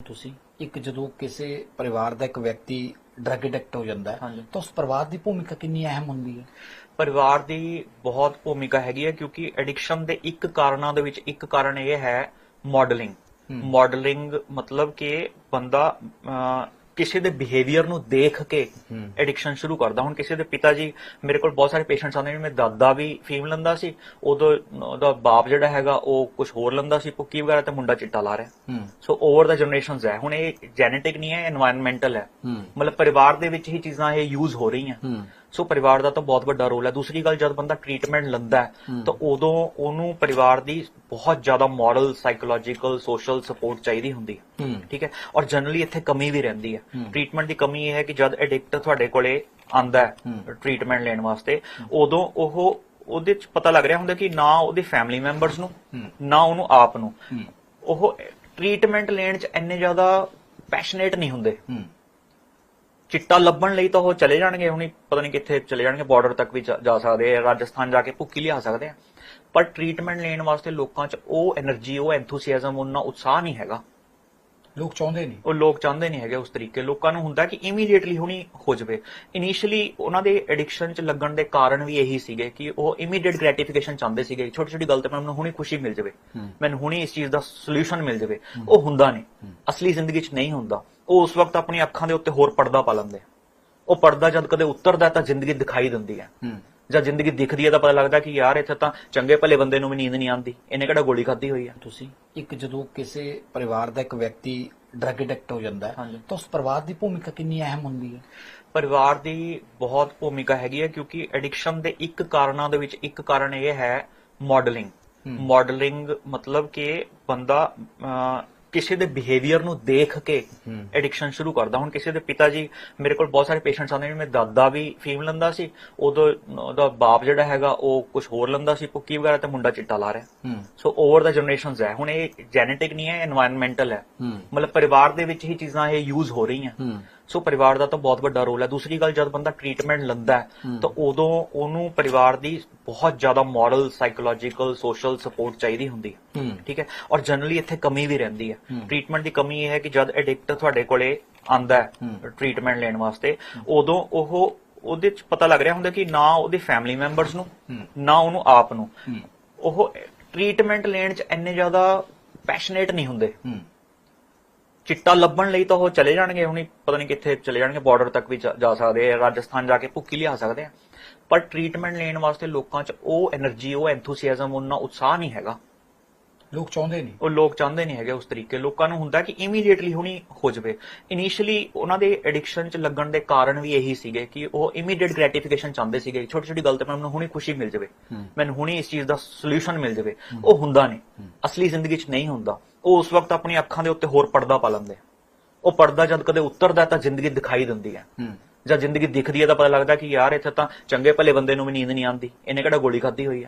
ਤੁਸੀਂ ਇੱਕ ਜਦੋਂ ਕਿਸੇ ਪਰਿਵਾਰ ਦਾ ਇੱਕ ਵਿਅਕਤੀ ਡਰਗ ਐਡਿਕਟ ਹੋ ਜਾਂਦਾ ਹੈ ਹਾਂਜੀ। ਤਾਂ ਉਸ ਪਰਿਵਾਰ ਦੀ ਭੂਮਿਕਾ ਕਿੰਨੀ ਅਹਿਮ ਹੁੰਦੀ ਹੈ ਪਰਿਵਾਰ ਦੀ ਬਹੁਤ ਭੂਮਿਕਾ ਹੈਗੀ ਹੈ ਕਿਉਂਕਿ ਐਡਿਕਸ਼ਨ ਦੇ ਇੱਕ ਕਾਰਨਾਂ ਦੇ ਵਿੱਚ ਇੱਕ ਕਾਰਨ ਇਹ ਹੈ ਮਾਡਲਿੰਗ ਹਮ। ਮਾਡਲਿੰਗ ਮਤਲਬ ਕਿ ਬੰਦਾ ਅਹ, ਕਿਸੇ ਦੇ ਬਿਹੇਵੀਅਰ ਨੂੰ ਦੇਖ ਕੇ ਐਡਿਕਸ਼ਨ ਸ਼ੁਰੂ ਕਰਦਾ। ਹੁਣ ਕਿਸੇ ਦੇ ਪਿਤਾ ਜੀ ਮੇਰੇ ਕੋਲ ਬਹੁਤ ਸਾਰੇ ਪੇਸ਼ੈਂਟਸ ਆਉਂਦੇ ਨੇ ਮੇਰੇ ਦਾਦਾ ਵੀ ਫੀਮ ਲੰਦਾ ਸੀ ਉਦੋਂ ਉਹਦਾ ਬਾਪ ਜਿਹੜਾ ਹੈਗਾ ਉਹ ਕੁਝ ਹੋਰ ਲੰਦਾ ਸੀ ਕੁੱਕੀ ਵਗੈਰਾ ਤੇ ਮੁੰਡਾ ਚਿੱਟਾ ਲਾ ਰਿਹਾ। ਸੋ ਓਵਰ ਦਾ ਜਨਰੇਸ਼ਨਸ ਹੈ। ਹੁਣ ਇਹ ਜੈਨੇਟਿਕ ਨਹੀਂ ਹੈ এনवायरमेंटਲ ਹੈ। ਮਤਲਬ ਪਰਿਵਾਰ ਦੇ ਵਿੱਚ ਹੀ ਚੀਜ਼ਾਂ ਇਹ ਯੂਜ਼ ਹੋ ਰਹੀਆਂ। ਸੋ ਪਰਿਵਾਰ ਦਾ ਤਾਂ ਬਹੁਤ ਵੱਡਾ ਰੋਲ ਹੈ। ਦੂਸਰੀ ਗੱਲ ਜਦ ਬੰਦਾ ਟ੍ਰੀਟਮੈਂਟ ਲੈਂਦਾ ਹੈ। ਤਾਂ ਉਦੋਂ ਉਹਨੂੰ ਪਰਿਵਾਰ ਦੀ ਬਹੁਤ ਜ਼ਿਆਦਾ ਮੋਰਲ ਸਾਈਕੋਲੋਜੀਕਲ ਸੋਸ਼ਲ ਸਪੋਰਟ ਚਾਹੀਦੀ ਹੁੰਦੀ ਹੈ। ਠੀਕ ਹੈ? ਔਰ ਜਨਰਲੀ ਇੱਥੇ ਕਮੀ ਵੀ ਰਹਿੰਦੀ ਹੈ। ਟ੍ਰੀਟਮੈਂਟ ਦੀ ਕਮੀ ਇਹ ਹੈ ਕਿ ਜਦ ਐਡਿਕਟ ਤੁਹਾਡੇ ਕੋਲੇ ਆਂਦਾ ਹੈ। ਟ੍ਰੀਟਮੈਂਟ ਲੈਣ ਵਾਸਤੇ ਉਦੋਂ ਉਹ ਉਹਦੇ ਚ ਪਤਾ ਲੱਗ ਰਿਹਾ ਹੁੰਦਾ ਕਿ ਨਾ ਉਹਦੇ ਫੈਮਿਲੀ ਮੈਂਬਰਸ ਨੂੰ। ਨਾ ਉਹਨੂੰ ਆਪ ਨੂੰ। ਉਹ ਟ੍ਰੀਟਮੈਂਟ ਲੈਣ ਚ ਇੰਨੇ ਜ਼ਿਆਦਾ ਪੈਸ਼ਨੇਟ ਨਹੀਂ ਹੁੰਦੇ। ਚਿੱਟਾ ਲੱਭਣ ਲਈ ਤਾਂ ਉਹ ਚਲੇ ਜਾਣਗੇ, ਹੁਣੀ ਪਤਾ ਨਹੀਂ ਕਿੱਥੇ ਚਲੇ ਜਾਣਗੇ ਬਾਰਡਰ ਤੱਕ ਵੀ ਜਾ ਸਕਦੇ ਆ, ਰਾਜਸਥਾਨ ਜਾ ਕੇ ਭੁੱਕੀ ਲਿਆ ਸਕਦੇ ਆ। ਪਰ ਟ੍ਰੀਟਮੈਂਟ ਲੈਣ ਵਾਸਤੇ ਲੋਕਾਂ 'ਚ ਉਹ એનર્ਜੀ ਉਹ ਐਂਥੂਸੀਆਜ਼ਮ ਉਹਨਾਂ ਉਤਸ਼ਾਹ ਨਹੀਂ ਹੈਗਾ। ਲੋਕ ਚਾਹੁੰਦੇ ਨਹੀਂ। ਉਹ ਲੋਕ ਚਾਹੁੰਦੇ ਨਹੀਂ ਹੈਗੇ ਉਸ ਤਰੀਕੇ। ਲੋਕਾਂ ਨੂੰ ਹੁੰਦਾ ਕਿ ਇਮੀਡੀਏਟਲੀ ਹੁਣੀ ਹੋ ਜਾਵੇ। ਇਨੀਸ਼ੀਅਲੀ ਉਹਨਾਂ ਦੇ ਐਡਿਕਸ਼ਨ 'ਚ ਲੱਗਣ ਦੇ ਕਾਰਨ ਵੀ ਇਹੀ ਸੀਗੇ ਕਿ ਉਹ ਇਮੀਡੀਏਟ ਗ੍ਰੈਟੀਫਿਕੇਸ਼ਨ ਚਾਹੁੰਦੇ ਸੀਗੇ। ਛੋਟੀ ਛੋਟੀ ਗੱਲ ਤੇ ਮੈਨੂੰ ਹੁਣੀ ਖੁਸ਼ੀ ਮਿਲ ਜਾਵੇ। ਮੈਨੂੰ ਹੁਣੀ ਇਸ ਚੀਜ਼ ਦਾ ਸੋਲੂਸ਼ਨ ਮਿਲ ਜਾਵੇ। ਉਹ ਹੁੰਦਾ ਨਹੀਂ। ਅਸਲੀ ਜ਼ਿੰਦਗੀ 'ਚ ਨਹੀਂ ਹੁੰਦਾ। ਉਹ ਉਸ ਵਕਤ ਆਪਣੀ ਅੱਖਾਂ ਦੇ ਉੱਤੇ ਹੋਰ ਪਰਦਾ ਪਾ ਲੈਂਦੇ। ਉਹ ਪਰਦਾ ਜਦ ਕਦੇ ਉਤਰਦਾ ਤਾਂ ਜ਼ਿੰਦਗੀ ਦਿਖਾਈ ਦਿੰਦੀ ਹੂੰ। ਜਦ ਜ਼ਿੰਦਗੀ ਦਿਖਦੀ ਹੈ ਤਾਂ ਪਤਾ ਲੱਗਦਾ ਕਿ ਯਾਰ ਇੱਥੇ ਤਾਂ ਚੰਗੇ ਭਲੇ ਬੰਦੇ ਨੂੰ ਵੀ ਨੀਂਦ ਨਹੀਂ ਆਉਂਦੀ ਇਹਨੇ ਕਿਹੜਾ ਗੋਲੀ ਖਾਧੀ ਹੋਈ ਹੈ ਤੁਸੀਂ ਇੱਕ ਜਦੋਂ ਕਿਸੇ ਪਰਿਵਾਰ ਦਾ ਇੱਕ ਵਿਅਕਤੀ ਡਰਗ ਐਡਿਕਟ ਹੋ ਜਾਂਦਾ ਹੈ ਹਾਂਜੀ। ਤਾਂ ਉਸ ਪਰਿਵਾਰ ਦੀ ਭੂਮਿਕਾ ਕਿੰਨੀ ਅਹਿਮ ਹੁੰਦੀ ਹੈ ਪਰਿਵਾਰ ਦੀ ਬਹੁਤ ਭੂਮਿਕਾ ਹੈਗੀ ਹੈ ਕਿਉਂਕਿ ਐਡਿਕਸ਼ਨ ਦੇ ਇੱਕ ਕਾਰਨਾਂ ਦੇ ਵਿੱਚ ਇੱਕ ਕਾਰਨ ਇਹ ਹੈ ਮਾਡਲਿੰਗ ਹਮ। ਮਾਡਲਿੰਗ ਮਤਲਬ ਕਿ ਬੰਦਾ ਅਹ, ਕਿਸੇ ਦੇ ਬਿਹੇਵੀਅਰ ਨੂੰ ਦੇਖ ਕੇ ਐਡਿਕਸ਼ਨ ਸ਼ੁਰੂ ਕਰਦਾ। ਹੁਣ ਕਿਸੇ ਦੇ ਪਿਤਾ ਜੀ ਮੇਰੇ ਕੋਲ ਬਹੁਤ ਸਾਰੇ ਪੇਸ਼ੈਂਟਸ ਆਉਂਦੇ ਨੇ ਮੇਰੇ ਦਾਦਾ ਵੀ ਫੀਮ ਲੰਦਾ ਸੀ ਉਦੋਂ ਉਹਦਾ ਬਾਪ ਜਿਹੜਾ ਹੈਗਾ ਉਹ ਕੁਝ ਹੋਰ ਲੰਦਾ ਸੀ ਪੁੱਕੀ ਵਗੈਰਾ ਤੇ ਮੁੰਡਾ ਚਿੱਟਾ ਲਾ ਰਿਹਾ। ਸੋ ਓਵਰ ਦਾ ਜਨਰੇਸ਼ਨਸ ਹੈ। ਹੁਣ ਇਹ ਜੈਨੇਟਿਕ ਨਹੀਂ ਹੈ এনवायरमेंटਲ ਹੈ। ਮਤਲਬ ਪਰਿਵਾਰ ਦੇ ਵਿੱਚ ਹੀ ਚੀਜ਼ਾਂ ਇਹ ਯੂਜ਼ ਹੋ ਰਹੀਆਂ। ਸੋ ਪਰਿਵਾਰ ਦਾ ਤਾਂ ਬਹੁਤ ਵੱਡਾ ਰੋਲ ਹੈ। ਦੂਸਰੀ ਗੱਲ ਜਦ ਬੰਦਾ ਟ੍ਰੀਟਮੈਂਟ ਲੈਂਦਾ। ਤਾਂ ਉਦੋਂ ਉਹਨੂੰ ਪਰਿਵਾਰ ਦੀ ਬਹੁਤ ਜ਼ਿਆਦਾ ਮੋਰਲ ਸਾਈਕੋਲੋਜੀਕਲ ਸੋਸ਼ਲ ਸਪੋਰਟ ਚਾਹੀਦੀ ਹੁੰਦੀ ਹੈ। ਠੀਕ ਹੈ? ਔਰ ਜਨਰਲੀ ਇੱਥੇ ਕਮੀ ਵੀ ਰਹਿੰਦੀ ਹੈ। ਟ੍ਰੀਟਮੈਂਟ ਦੀ ਕਮੀ ਇਹ ਹੈ ਕਿ ਜਦ ਐਡਿਕਟ ਤੁਹਾਡੇ ਕੋਲੇ ਆਂਦਾ ਹੈ। ਟ੍ਰੀਟਮੈਂਟ ਲੈਣ ਵਾਸਤੇ ਉਦੋਂ ਉਹ ਉਹਦੇ ਚ ਪਤਾ ਲੱਗ ਰਿਹਾ ਹੁੰਦਾ ਕਿ ਨਾ ਉਹਦੇ ਫੈਮਿਲੀ ਮੈਂਬਰਸ ਨੂੰ। ਨਾ ਉਹਨੂੰ ਆਪ ਨੂੰ। ਉਹ ਟ੍ਰੀਟਮੈਂਟ ਲੈਣ ਚ ਇੰਨੇ ਜ਼ਿਆਦਾ ਪੈਸ਼ਨੇਟ ਨਹੀਂ ਹੁੰਦੇ। ਚਿੱਟਾ ਲੱਭਣ ਲਈ ਤਾਂ ਉਹ ਚਲੇ ਜਾਣਗੇ ਹੁਣੀ ਪਤਾ ਨਹੀਂ ਕਿੱਥੇ ਚਲੇ ਜਾਣਗੇ ਬਾਰਡਰ ਤੱਕ ਵੀ ਜਾ ਸਕਦੇ ਆ ਰਾਜਸਥਾਨ ਜਾ ਕੇ ਭੁੱਕੀ ਲਿਆ ਸਕਦੇ ਆ। ਪਰ ਟ੍ਰੀਟਮੈਂਟ ਲੈਣ ਵਾਸਤੇ ਲੋਕਾਂ 'ਚ ਉਹ એનર્ਜੀ ਉਹ ਐਂਥੂਸੀਆਜ਼ਮ ਉਹਨਾਂ ਉਤਸ਼ਾਹ ਨਹੀਂ ਹੈਗਾ। ਲੋਕ ਚਾਹੁੰਦੇ ਨਹੀਂ। ਉਹ ਲੋਕ ਚਾਹੁੰਦੇ ਨਹੀਂ ਹੈਗੇ ਉਸ ਤਰੀਕੇ। ਲੋਕਾਂ ਨੂੰ ਹੁੰਦਾ ਕਿ ਇਮੀਡੀਏਟਲੀ ਹੁਣੀ ਹੋ ਜਾਵੇ। ਇਨੀਸ਼ੀਅਲੀ ਉਹਨਾਂ ਦੇ ਐਡਿਕਸ਼ਨ 'ਚ ਲੱਗਣ ਦੇ ਕਾਰਨ ਵੀ ਇਹੀ ਸੀਗੇ ਕਿ ਉਹ ਇਮੀਡੀਏਟ ਗ੍ਰੈਟੀਫਿਕੇਸ਼ਨ ਚਾਹੁੰਦੇ ਸੀਗੇ। ਛੋਟੀ ਛੋਟੀ ਗੱਲ ਤੇ ਮੈਨੂੰ ਹੁਣੀ ਖੁਸ਼ੀ ਮਿਲ ਜਾਵੇ। ਮੈਨੂੰ ਹੁਣੀ ਇਸ ਚੀਜ਼ ਦਾ ਸੋਲੂਸ਼ਨ ਮਿਲ ਜਾਵੇ। ਉਹ ਹੁੰਦਾ ਨਹੀਂ। ਅਸਲੀ ਜ਼ਿੰਦਗੀ 'ਚ ਨਹੀਂ ਹੁੰਦਾ। ਉਹ ਉਸ ਵਕਤ ਆਪਣੀ ਅੱਖਾਂ ਦੇ ਉੱਤੇ ਹੋਰ ਪਰਦਾ ਪਾ ਲੈਂਦੇ। ਉਹ ਪਰਦਾ ਜਦ ਕਦੇ ਉਤਰਦਾ ਤਾਂ ਜ਼ਿੰਦਗੀ ਦਿਖਾਈ ਦਿੰਦੀ ਹੈ। ਹੂੰ। ਜਦ ਜ਼ਿੰਦਗੀ ਦਿਖਦੀ ਹੈ ਤਾਂ ਪਤਾ ਲੱਗਦਾ ਕਿ ਯਾਰ ਇੱਥੇ ਤਾਂ ਚੰਗੇ ਭਲੇ ਬੰਦੇ ਨੂੰ ਵੀ ਨੀਂਦ ਨਹੀਂ ਆਉਂਦੀ। ਇਹਨੇ ਕਿਹੜਾ ਗੋਲੀ ਖਾਧੀ ਹੋਈ ਹੈ?